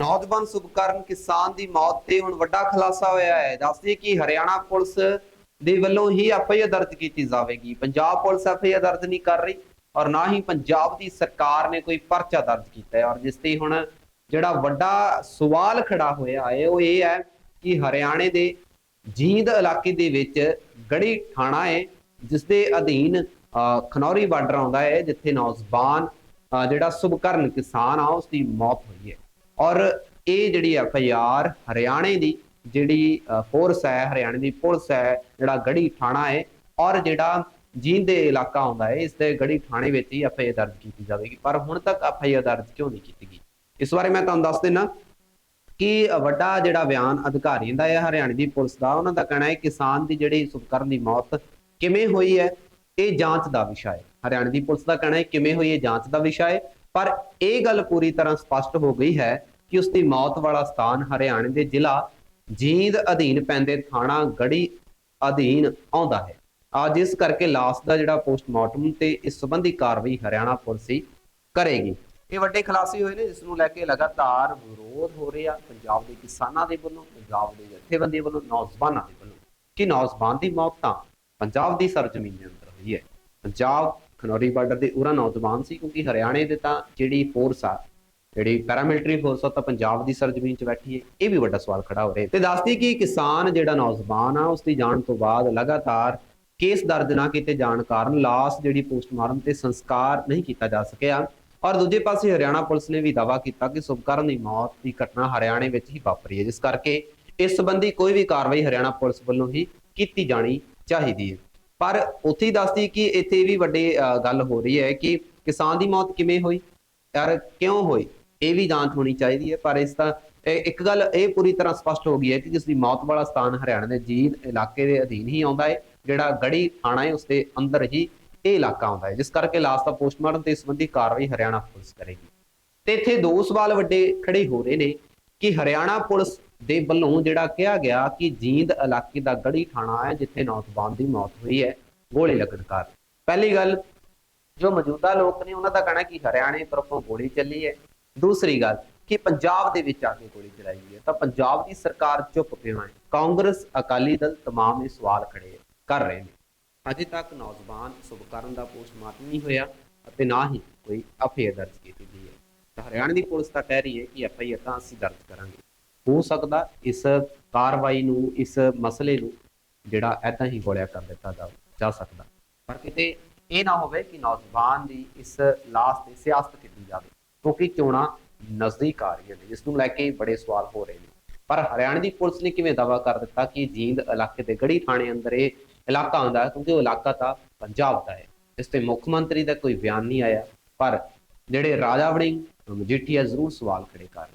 ਨੌਜਵਾਨ ਸੁਭਕਰਨ ਕਿਸਾਨ ਦੀ ਮੌਤ ਤੇ ਹੁਣ ਵੱਡਾ ਖੁਲਾਸਾ ਹੋਇਆ ਹੈ। ਦੱਸਦੀ ਕਿ ਹਰਿਆਣਾ ਪੁਲਿਸ ਦੇ ਵੱਲੋਂ ਹੀ ਐਫਆਈਆਰ ਦਰਜ ਕੀਤੀ ਜਾਵੇਗੀ। ਪੰਜਾਬ ਪੁਲਿਸ ਐਫਆਈਆਰ ਦਰਜ ਨਹੀਂ ਕਰ ਰਹੀ ਔਰ ਨਾ ਹੀ ਪੰਜਾਬ ਦੀ ਸਰਕਾਰ ਨੇ ਕੋਈ ਪਰਚਾ ਦਰਜ ਕੀਤਾ ਹੈ। ਔਰ ਜਿਸ ਤੇ ਹੁਣ ਜਿਹੜਾ ਵੱਡਾ ਸਵਾਲ ਖੜਾ ਹੋਇਆ ਹੈ ਉਹ ਇਹ ਹੈ ਕਿ ਹਰਿਆਣੇ ਦੇ ਜੀਂਦ ਇਲਾਕੇ ਦੇ ਵਿੱਚ ਗੜੀ ਥਾਣਾ ਹੈ ਜਿਸ ਦੇ ਅਧੀਨ ਅਹ, ਖਨੌਰੀ ਬਾਰਡਰ ਆਉਂਦਾ ਹੈ ਜਿੱਥੇ ਨੌਜਵਾਨ ਅਹ, ਜਿਹੜਾ ਸੁਭਕਰਨ ਕਿਸਾਨ ਆ ਉਸ ਦੀ ਮੌਤ ਹੋਈ ਹੈ। ਔਰ ਇਹ ਜਿਹੜੀ ਐਫ ਆਈ ਆਰ ਹਰਿਆਣੇ ਦੀ ਜਿਹੜੀ ਫੋਰਸ ਹੈ, ਹਰਿਆਣੇ ਦੀ ਪੁਲਿਸ ਹੈ, ਜਿਹੜਾ ਗੜੀ ਥਾਣਾ ਹੈ, ਔਰ ਜਿਹੜਾ ਜੀਂਦ ਦੇ ਇਲਾਕਾ ਆਉਂਦਾ ਹੈ, ਇਸ ਦੇ ਗੜੀ ਥਾਣੇ ਵਿੱਚ ਹੀ ਐਫ ਆਈ ਆਰ ਦਰਜ ਕੀਤੀ ਜਾਵੇਗੀ। ਪਰ ਹੁਣ ਤੱਕ ਐਫ ਆਈ ਆਰ ਦਰਜ ਕਿਉਂ ਨਹੀਂ ਕੀਤੀ ਗਈ? ਇਸ ਬਾਰੇ ਮੈਂ ਤੁਹਾਨੂੰ ਦੱਸ ਦਿੰਨਾ ਕਿ ਵੱਡਾ ਜਿਹੜਾ ਬਿਆਨ ਅਧਿਕਾਰੀ ਦਾ ਹੈ, ਹਰਿਆਣੇ ਦੀ ਪੁਲਿਸ ਦਾ, ਉਹਨਾਂ ਦਾ ਕਹਿਣਾ ਹੈ ਕਿਸਾਨ ਦੀ ਜਿਹੜੀ ਸੁਭਕਰਨ ਦੀ ਮੌਤ ਕਿਵੇਂ ਹੋਈ ਹੈ, ਇਹ ਜਾਂਚ ਦਾ ਵਿਸ਼ਾ ਹੈ। ਹਰਿਆਣੇ ਦੀ ਪੁਲਿਸ ਦਾ ਕਹਿਣਾ ਹੈ, ਕਿਵੇਂ ਹੋਈ ਇਹ ਜਾਂਚ ਦਾ ਵਿਸ਼ਾ ਹੈ। ਪਰ ਇਹ ਗੱਲ ਪੂਰੀ ਤਰ੍ਹਾਂ ਸਪਸ਼ਟ ਹੋ ਗਈ ਹੈ ਕਿ ਉਸ ਦੀ ਮੌਤ ਵਾਲਾ ਸਥਾਨ ਹਰਿਆਣੇ ਦੇ ਜ਼ਿਲ੍ਹਾ ਜੀਂਦ ਅਧੀਨ ਪੈਂਦੇ ਥਾਣਾ ਗੜੀ ਅਧੀਨ ਆਉਂਦਾ ਹੈ। ਆ ਜਿਸ ਕਰਕੇ ਲਾਸ਼ ਦਾ ਜਿਹੜਾ ਪੋਸਟਮਾਰਟਮ ਤੇ ਇਸ ਸੰਬੰਧੀ ਕਾਰਵਾਈ ਹਰਿਆਣਾ ਪੁਲਿਸ ਹੀ ਕਰੇਗੀ। ਇਹ ਵੱਡੇ ਖੁਲਾਸੇ ਹੋਏ ਨੇ, ਜਿਸ ਨੂੰ ਲੈ ਕੇ ਲਗਾਤਾਰ ਵਿਰੋਧ ਹੋ ਰਿਹਾ ਪੰਜਾਬ ਦੇ ਕਿਸਾਨਾਂ ਦੇ ਵੱਲੋਂ, ਪੰਜਾਬ ਦੇ ਜਥੇਬੰਦੀਆਂ ਵੱਲੋਂ, ਨੌਜਵਾਨਾਂ ਦੇ ਵੱਲੋਂ। ਕਿ ਨੌਜਵਾਨ ਦੀ ਮੌਤ ਤਾਂ ਪੰਜਾਬ ਦੀ ਸਰਜ਼ਮੀਨ ਦੇ ਅੰਦਰ ਹੋਈ ਹੈ। ਪੰਜਾਬ ਖਨੌਰੀ ਬਾਰਡਰ ਦੇ ਉਰਾ ਨੌਜਵਾਨ ਸੀ ਕਿਉਂਕਿ ਹਰਿਆਣੇ ਦੇ ਤਾਂ ਜਿਹੜੀ ਫੋਰਸ ਆ, ਜਿਹੜੀ ਪੈਰਾਮਿਲਟਰੀ ਫੋਰਸ ਆ ਤਾਂ ਪੰਜਾਬ ਦੀ ਸਰਜ਼ਮੀਨ 'ਚ ਬੈਠੀ ਹੈ, ਇਹ ਵੀ ਵੱਡਾ ਸਵਾਲ ਖੜਾ ਹੋ ਰਿਹਾ ਹੈ। ਤੇ ਦੱਸਦੀ ਕਿ ਕਿਸਾਨ ਜਿਹੜਾ ਨੌਜਵਾਨ ਆ ਉਸ ਦੀ ਜਾਣ ਤੋਂ ਬਾਅਦ ਲਗਾਤਾਰ ਕੇਸ ਦਰਜ ਨਾ ਕੀਤੇ ਜਾਣ ਕਾਰਨ ਲਾਸ਼ ਜਿਹੜੀ ਪੋਸਟਮਾਰਟਮ ਤੇ ਸੰਸਕਾਰ ਨਹੀਂ ਕੀਤਾ ਜਾ ਸਕਿਆ। ਔਰ ਦੂਜੇ ਪਾਸੇ ਹਰਿਆਣਾ ਪੁਲਿਸ ਨੇ ਵੀ ਦਾਅਵਾ ਕੀਤਾ ਕਿ ਸੁਭਕਰਨ ਦੀ ਮੌਤ ਦੀ ਘਟਨਾ ਹਰਿਆਣੇ ਵਿੱਚ ਹੀ ਵਾਪਰੀ ਹੈ, ਜਿਸ ਕਰਕੇ ਇਸ ਸੰਬੰਧੀ ਕੋਈ ਵੀ ਕਾਰਵਾਈ ਹਰਿਆਣਾ ਪੁਲਿਸ ਵੱਲੋਂ ਹੀ ਕੀਤੀ ਜਾਣੀ ਚਾਹੀਦੀ ਹੈ। ਪਰ ਉੱਥੇ ਹੀ ਦੱਸਦੀ ਕਿ ਇੱਥੇ ਵੀ ਵੱਡੀ ਗੱਲ ਹੋ ਰਹੀ ਹੈ ਕਿ ਕਿਸਾਨ ਦੀ ਮੌਤ ਕਿਵੇਂ ਹੋਈ? ਯਾਰ, ਕਿਉਂ ਹੋਈ? ਇਹ ਵੀ ਜਾਂਚ ਹੋਣੀ ਚਾਹੀਦੀ ਹੈ, ਪਰ ਇਸ ਦਾ ਇੱਕ ਗੱਲ ਇਹ ਪੂਰੀ ਤਰ੍ਹਾਂ ਸਪਸ਼ਟ ਹੋ ਗਈ ਹੈ ਕਿ ਜਿਸ ਦੀ ਮੌਤ ਵਾਲਾ ਸਥਾਨ ਹਰਿਆਣਾ ਦੇ ਜੀਂਦ ਇਲਾਕੇ ਦੇ ਅਧੀਨ ਹੀ ਆਉਂਦਾ ਹੈ, ਜਿਹੜਾ ਗੜੀ ਥਾਣਾ ਹੈ ਉਸ ਦੇ ਅੰਦਰ ਹੀ ਇਹ ਇਲਾਕਾ ਆਉਂਦਾ ਹੈ, ਜਿਸ ਕਰਕੇ ਲਾਸ਼ ਦਾ ਪੋਸਟਮਾਰਟਮ ਤੇ ਸੰਬੰਧੀ ਕਾਰਵਾਈ ਹਰਿਆਣਾ ਪੁਲਿਸ ਕਰੇਗੀ। ਤੇ ਇੱਥੇ ਦੋ ਸਵਾਲ ਵੱਡੇ ਖੜੇ ਹੋ ਰਹੇ ਨੇ ਕਿ ਹਰਿਆਣਾ ਪੁਲਿਸ ਦੇ ਵੱਲੋਂ ਜਿਹੜਾ ਕਿਹਾ ਗਿਆ ਕਿ ਜੀਂਦ ਇਲਾਕੇ ਦਾ ਗੜੀ ਥਾਣਾ ਹੈ ਜਿੱਥੇ ਨੌਜਵਾਨ ਦੀ ਮੌਤ ਹੋਈ ਹੈ ਗੋਲੀ ਲੱਗਣ ਕਾਰਨ ਪਹਿਲੀ ਗੱਲ ਜੋ ਮੌਜੂਦਾ ਲੋਕ ਨੇ ਉਹਨਾਂ ਦਾ ਕਹਿਣਾ ਕਿ ਹਰਿਆਣੇ ਤਰਫੋਂ ਗੋਲੀ ਚੱਲੀ ਹੈ ਦੂਸਰੀ ਗੱਲ ਕਿ ਪੰਜਾਬ ਦੇ ਵਿੱਚ ਆ ਕੇ ਗੋਲੀ ਚਲਾਈ ਗਈ ਹੈ ਤਾਂ ਪੰਜਾਬ ਦੀ ਸਰਕਾਰ ਚੁੱਪ ਕਿਉਂ ਹੈ ਕਾਂਗਰਸ ਅਕਾਲੀ ਦਲ तमाम ਇਹ ਸਵਾਲ ਖੜੇ ਕਰ ਰਹੇ ਨੇ ਅਜੇ ਤੱਕ ਨੌਜਵਾਨ ਸੁਭਕਰਨ ਦਾ ਪੋਸਟਮਾਰਟਮ ਨਹੀਂ ਹੋਇਆ ਅਤੇ ਨਾ ਹੀ ਕੋਈ ਅਫੇਅਰ ਦਰਜ ਕੀਤੀ ਗਈ ਹੈ ਤਾਂ ਹਰਿਆਣਾ ਦੀ ਪੁਲਿਸ ਤਾਂ ਕਹਿ ਰਹੀ ਹੈ ਕਿ ਐਫਆਈਆਰ ਤਾਂ ਅਸੀਂ ਦਰਜ ਕਰਾਂਗੇ ਹੋ ਸਕਦਾ ਇਸ ਕਾਰਵਾਈ ਨੂੰ, ਇਸ ਮਸਲੇ ਨੂੰ ਜਿਹੜਾ ਐਦਾਂ ਹੀ ਗੋਲਿਆ ਕਰ ਦਿੱਤਾ ਜਾ- ਜਾ ਸਕਦਾ। ਪਰ ਕਿਤੇ ਇਹ ਨਾ ਹੋਵੇ ਕਿ ਨੌਜਵਾਨ ਦੀ ਇਸ ਲਾਸ਼ ਤੇ ਸਿਆਸਤ ਕੀਤੀ ਜਾਵੇ, ਕਿਉਂਕਿ ਚੋਣਾਂ ਨਜ਼ਦੀਕ ਆ ਰਹੀਆਂ ਨੇ, ਜਿਸ ਨੂੰ ਲੈ ਕੇ ਬੜੇ ਸਵਾਲ ਹੋ ਰਹੇ ਨੇ। ਪਰ ਹਰਿਆਣਾ ਦੀ ਪੁਲਿਸ ਨੇ ਕਿਵੇਂ ਦਾਵਾ ਕਰ ਦਿੱਤਾ ਕਿ ਜੀਂਦ ਇਲਾਕੇ ਦੇ ਗੜੀ ਥਾਣੇ ਅੰਦਰ ਇਹ ਇਲਾਕਾ ਆਉਂਦਾ ਹੈ, ਕਿਉਂਕਿ ਉਹ ਇਲਾਕਾ ਤਾਂ ਪੰਜਾਬ ਦਾ ਹੈ, ਇਸ ਤੇ ਮੁੱਖ ਮੰਤਰੀ ਦਾ ਕੋਈ ਬਿਆਨ ਨਹੀਂ ਆਇਆ। ਪਰ ਜਿਹੜੇ ਰਾਜਾ ਵੜਿੰਗ ਮਜੀਠੀਆ ਜ਼ਰੂਰ ਸਵਾਲ ਖੜੇ ਕਰ ਰਹੇ